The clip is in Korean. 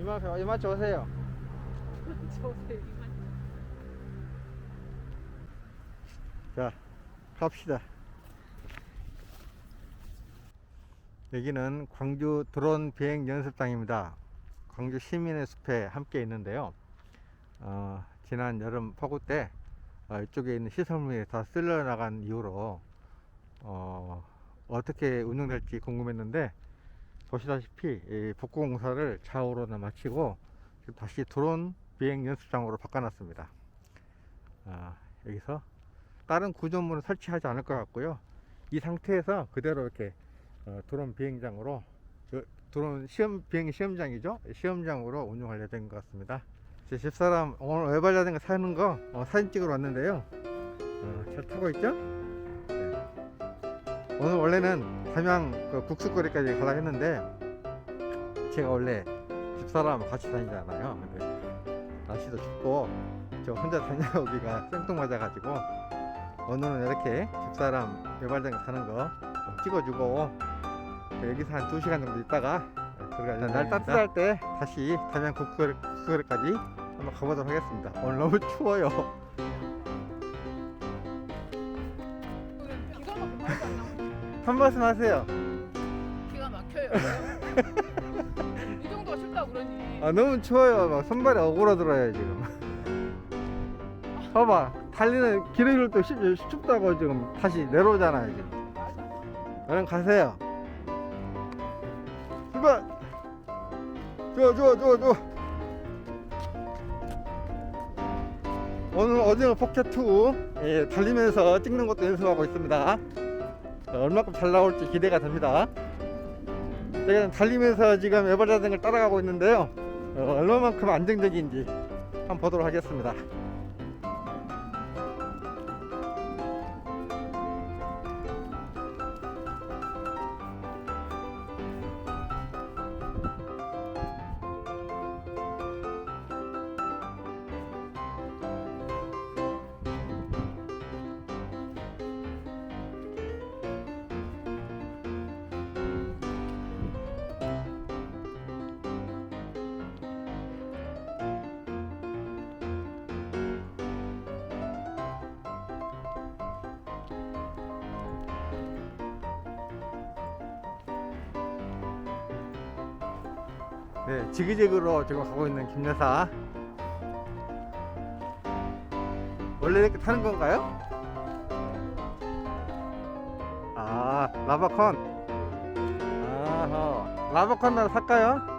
이만 이만 오세요. 저세 이만. 자, 갑시다. 여기는 광주 드론 비행 연습장입니다. 광주 시민의 숲에 함께 있는데요. 어, 지난 여름 폭우 때 어, 이쪽에 있는 시설물이 다 쓸려 나간 이후로 어, 어떻게 운영될지 궁금했는데 보시다시피 이 복구 공사를 좌우로는 마치고 지금 다시 드론 비행 연습장으로 바꿔놨습니다. 아, 여기서 다른 구조물은 설치하지 않을 것 같고요. 이 상태에서 그대로 이렇게 어, 드론 비행장으로 저, 드론 시험 비행 시험장이죠. 시험장으로 운영할 예정인 것 같습니다. 제 집사람 오늘 외발 자전거 사는 거 어, 사진 찍으러 왔는데요. 어, 잘 타고 있죠? 네. 오늘 원래는 담양 그 국수거리까지 가려 했는데 제가 원래 집사람 같이 다니잖아요. 근데 날씨도 춥고 저 혼자 다녀오기가 생뚱맞아가지고 오늘은 이렇게 집사람 외발장 타는 거 찍어주고 여기서 한 2시간 정도 있다가 들어갈 날 따뜻할 때 다시 담양 국수거리, 국수거리까지 한번 가보도록 하겠습니다. 오늘 너무 추워요 한 말씀 하세요 기가 막혀요. 이 정도가 춥다고 그러니. 아 너무 추워요 막 손발이 어그러들어요 지금 봐봐 달리는 길을 또 춥, 춥다고 지금 다시 내려오잖아요 지금 맞아. 얼른 가세요. 출발! 좋아, 좋아, 좋아, 좋아. 오늘 오징어 포켓 2 예, 달리면서 찍는 것도 연습하고 있습니다. 자, 얼마큼 잘 나올지 기대가 됩니다. 제가 달리면서 지금 자전거를 따라가고 있는데요. 어, 얼마만큼 안정적인지 한번 보도록 하겠습니다. 네, 지그재그로 지금 가고 있는 김여사. 원래 이렇게 타는 건가요? 아, 라바콘. 아하, 라바콘 하나 살까요?